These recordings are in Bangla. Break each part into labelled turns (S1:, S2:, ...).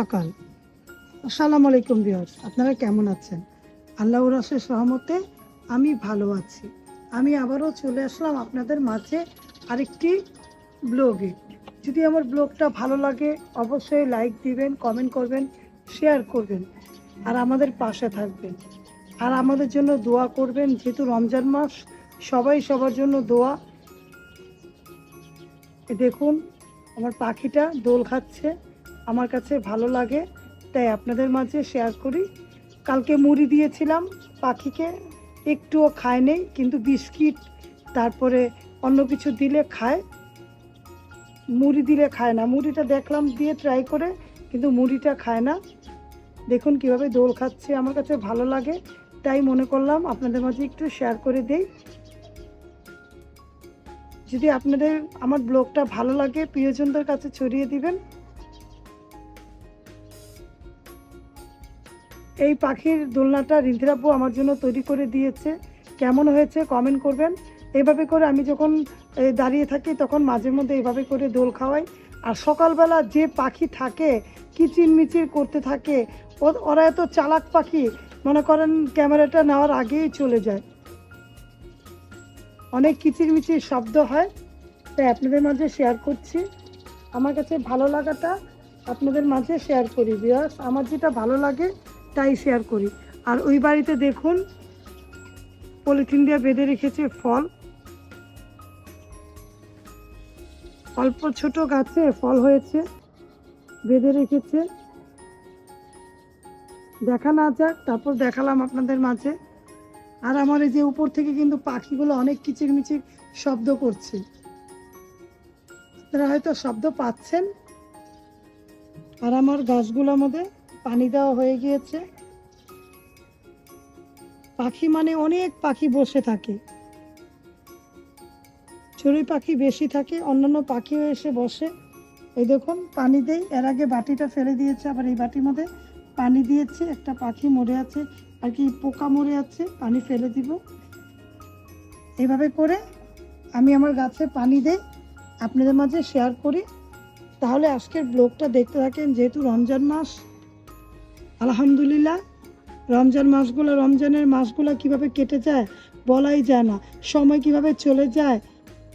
S1: সকাল। আসসালামু আলাইকুম ভিউয়ার্স, আপনারা কেমন আছেন? আল্লাহ রাসের সহমতে আমি ভালো আছি। আমি আবারও চলে আসলাম আপনাদের মাঝে আরেকটি ব্লগে। যদি আমার ব্লগটা ভালো লাগে, অবশ্যই লাইক দিবেন, কমেন্ট করবেন, শেয়ার করবেন, আর আমাদের পাশে থাকবেন। আর আমাদের জন্য দোয়া করবেন, যেহেতু রমজান মাস, সবাই সবার জন্য দোয়া। দেখুন, আমার পাখিটা দোল খাচ্ছে। আমার কাছে ভালো লাগে, তাই আপনাদের মাঝে শেয়ার করি। কালকে মুড়ি দিয়েছিলাম পাখিকে, একটুও খায় নেই, কিন্তু বিস্কিট, তারপরে অন্য কিছু দিলে খায়। মুড়ি দিলে খায় না। মুড়িটা দেখলাম দিয়ে ট্রাই করে, কিন্তু মুড়িটা খায় না। দেখুন কীভাবে দোল খাচ্ছে, আমার কাছে ভালো লাগে, তাই মনে করলাম আপনাদের মাঝে একটু শেয়ার করে দেই। যদি আপনাদের, আমার ব্লগটা ভালো লাগে, প্রিয়জনদের কাছে ছড়িয়ে দিবেন। এই পাখির দোলনাটা রিন্ধিরাব্বু আমার জন্য তৈরি করে দিয়েছে। কেমন হয়েছে কমেন্ট করবেন। এভাবে করে আমি যখন দাঁড়িয়ে থাকি তখন মাঝে মধ্যে এভাবে করে দোল খাওয়াই। আর সকালবেলা যে পাখি থাকে, কিচিরমিচির করতে থাকে ওরা এত চালাক পাখি, মনে করেন ক্যামেরাটা নেওয়ার আগেই চলে যায়। অনেক কিচিরমিচির শব্দ হয়, তাই আপনাদের মাঝে শেয়ার করছি। আমার কাছে ভালো লাগাটা আপনাদের মাঝে শেয়ার করি বিয়াস আমার যেটা ভালো লাগে তাই শেয়ার করি। আর ওই বাড়িতে দেখুন পলিথিন দিয়ে বেঁধে রেখেছে ফল। অল্প ছোট গাছে ফল হয়েছে, বেঁধে রেখেছে। দেখা না যাক, তারপর দেখালাম আপনাদের মাঝে। আর আমার এই যে উপর থেকে কিন্তু পাখিগুলো অনেক কিচিরমিচির শব্দ করছে। আপনারা হয়তো শব্দ পাচ্ছেন। আর আমার গাছগুলোর মধ্যে পানি দেওয়া হয়ে গিয়েছে। পাখি মানে অনেক পাখি বসে থাকে। চড়ুই পাখি বেশি থাকে, অন্যান্য পাখিও এসে বসে। এই দেখুন, পানি দেই, এর আগে বাটিটা ফেলে দিয়েছে, আবার এই বাটির মধ্যে পানি দিয়েছে, একটা পাখি মরে আছে, আর কি পোকা মরে আছে, পানি ফেলে দিব। এভাবে করে আমি আমার গাছে পানি দেই, আপনাদের মাঝে শেয়ার করি। তাহলে আজকের ব্লগটা দেখতে থাকেন, যেহেতু রমজান মাস আলহামদুলিল্লাহ, রমজান মাসগুলো, রমজানের মাসগুলো কীভাবে কেটে যায় বলাই যায় না। সময় কীভাবে চলে যায়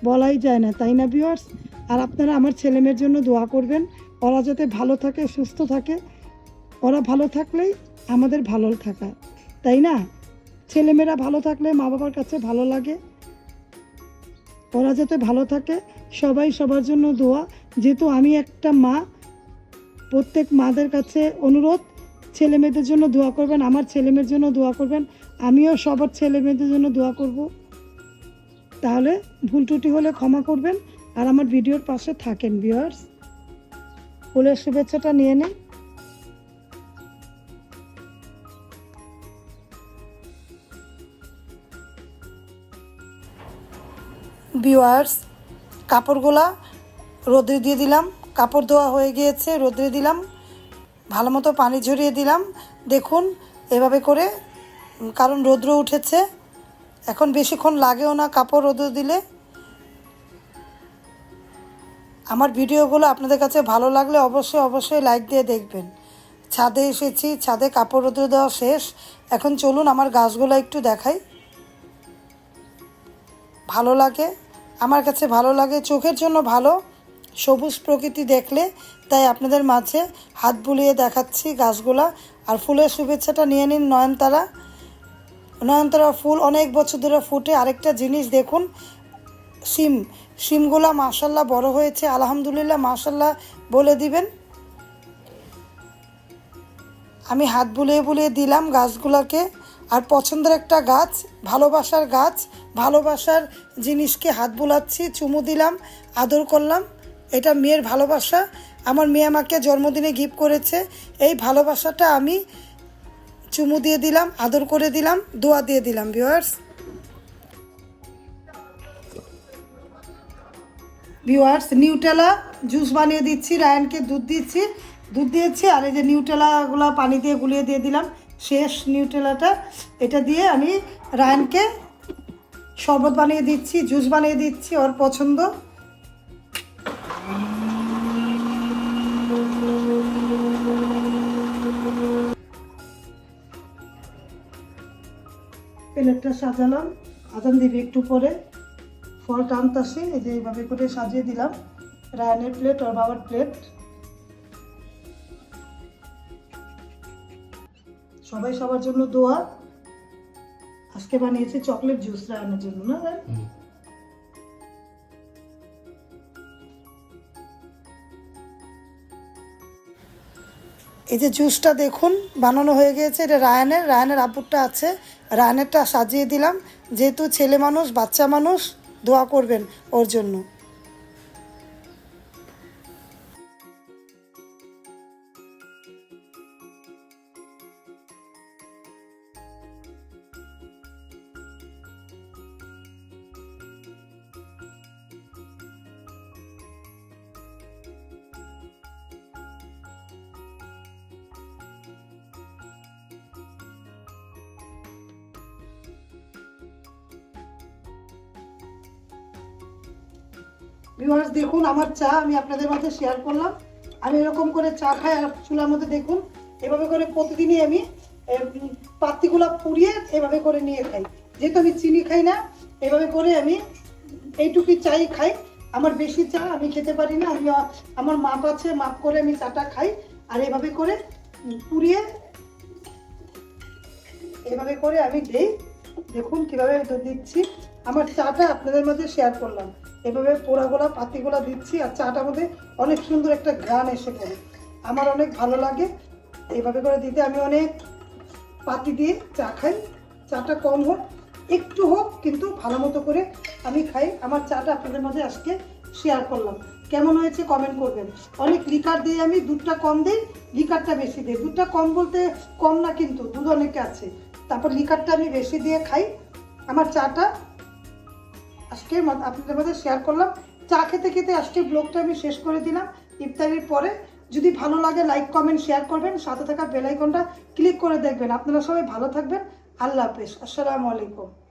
S1: বলাই যায় না, তাই না ভিউয়ার্স আর আপনারা আমার ছেলেমেয়ের জন্য দোয়া করবেন, ওরা যাতে ভালো থাকে, সুস্থ থাকে। ওরা ভালো থাকলেই আমাদের ভালো থাকা, তাই না? ছেলেমেয়েরা ভালো থাকলে মা বাবার কাছে ভালো লাগে। ওরা যাতে ভালো থাকে, সবাই সবার জন্য দোয়া। যেহেতু আমি একটা মা, প্রত্যেক মাদের কাছে অনুরোধ ছেলে মেয়েদের জন্য দোয়া করবেন, আমার ছেলে মেয়ের জন্য দোয়া করবেন, আমিও সবার ছেলে মেয়েদের জন্য দোয়া করব। তাহলে ভুল ত্রুটি হলে ক্ষমা করবেন, আর আমার ভিডিওর পাশে থাকেন ভিউয়ার্স। ফুলের শুভেচ্ছাটা নিয়ে নেন। ভিউয়ার্স, কাপড়গুলা রোদ্রে দিয়ে দিলাম, কাপড় ধোয়া হয়ে গিয়েছে রোদে দিলাম। ভালো মতো পানি ঝরিয়ে দিলাম। দেখুন, এভাবে করে কারণ রৌদ্র উঠেছে। এখন বেশিক্ষণ লাগেও না কাপড় রোদে দিলে। আমার ভিডিওগুলো আপনাদের কাছে ভালো লাগলে অবশ্যই অবশ্যই লাইক দিয়ে দেখবেন। ছাদে এসেছি, ছাদে কাপড় রোদে দেওয়া শেষ। এখন চলুন আমার গাছগুলো একটু দেখাই। ভালো লাগে, আমার কাছে ভালো লাগে, চোখের জন্য ভালো। সবুজ প্রকৃতি দেখলে তাই আপনাদের মাঝে হাত বুলিয়ে দেখাচ্ছি গাছগুলা। আর ফুলের শুভেচ্ছাটা নিয়ে নিন নয়নতারা। নয়নতারা ফুল অনেক বছর ধরে ফুটে আরেকটা জিনিস দেখুন সিম সিমগুলা মাশাল্লাহ বড় হয়েছে, আলহামদুলিল্লাহ মাশাল্লাহ বলে দিবেন। আমি হাত বুলিয়ে বুলিয়ে দিলাম গাছগুলোকে। আর পছন্দের একটা গাছ, ভালোবাসার গাছ, ভালোবাসার জিনিসকে হাত বুলাচ্ছি, চুমু দিলাম, আদর করলাম। এটা মেয়ের ভালোবাসা। আমার মেয়ে আমাকে জন্মদিনে গিফট করেছে। এই ভালোবাসাটা আমি চুমু দিয়ে দিলাম, আদর করে দিলাম, দোয়া দিয়ে দিলাম ভিউয়ার্স ভিউয়ার্স নিউটেলা জুস বানিয়ে দিচ্ছি, রায়ানকে দুধ দিচ্ছি। দুধ দিয়েছি আর এই যে নিউটেলাগুলো পানি দিয়ে গুলিয়ে দিয়ে দিলাম। শেষ নিউটেলাটা এটা দিয়ে আমি রায়ানকে শরবত বানিয়ে দিচ্ছি জুস বানিয়ে দিচ্ছি, ওর পছন্দ। প্লেটটা সাজালাম। আজান দিবি একটু পরে। ফল টানতাসি এই যে এইভাবে করে সাজিয়ে দিলাম। রায়নের প্লেট আর বাবার প্লেট। সবাই সবার জন্য দোয়া। আজকে বানিয়েছি চকলেট জুস রায়নের জন্য, না এই যে জুসটা দেখুন, বানানো হয়ে গিয়েছে। এটা রায়ানের, রায়নের আব্বুরটা আছে। রায়ানেরটা সাজিয়ে দিলাম। যেহেতু ছেলে মানুষ, বাচ্চা মানুষ, দোয়া করবেন ওর জন্য। ভিউয়ার্স দেখুন, আমার চা আমি আপনাদের মাঝে শেয়ার করলাম। আমি এরকম করে চা খাই, আর চুলার মধ্যে দেখুন, এভাবে করে প্রতিদিনই আমি পাত্তিগুলা পুড়িয়ে এভাবে করে নিয়ে খাই। যেহেতু আমি চিনি খাই না, এভাবে করে আমি এইটুকুই চাই খাই। আমার বেশি চা আমি খেতে পারি না, আমি, আমার মাপ আছে মাপ করে আমি চাটা খাই, আর এভাবে করে পুড়িয়ে এভাবে করে আমি দেই। দেখুন কীভাবে দিচ্ছি। আমার চাটা আপনাদের মধ্যে শেয়ার করলাম। এভাবে পোড়াগোলা, পাতিগোলা দিচ্ছি আর চাটার মধ্যে অনেক সুন্দর একটা গান এসে পড়ে। আমার অনেক ভালো লাগে। এভাবে করে দিতে আমি অনেক পাতি দিয়ে চা খাই। চাটা কম হোক, একটু হোক, কিন্তু ভালো মতো করে আমি খাই। আমার চাটা আপনাদের মাঝে আজকে শেয়ার করলাম। কেমন হয়েছে কমেন্ট করবেন। অনেক লিকার দিয়ে আমি দুধটা কম দিই, লিকারটা বেশি দিই। দুধটা কম বলতে কম না, কিন্তু দুধ অনেকে আছে। তারপর লিকারটা আমি বেশি দিয়ে খাই। আমার চাটা আজকে মা- আপনাদের মধ্যে শেয়ার করলাম। চা খেতে খেতে আজকে ব্লগটা আমি শেষ করে দিলাম। ইফতারির পরে যদি ভালো লাগে লাইক কমেন্ট শেয়ার করবেন। সাথে থাকা বেলাইকনটা ক্লিক করে দেখবেন। আপনারা সবাই ভালো থাকবেন। আল্লাহ হাফেজ। আসসালামু আলাইকুম।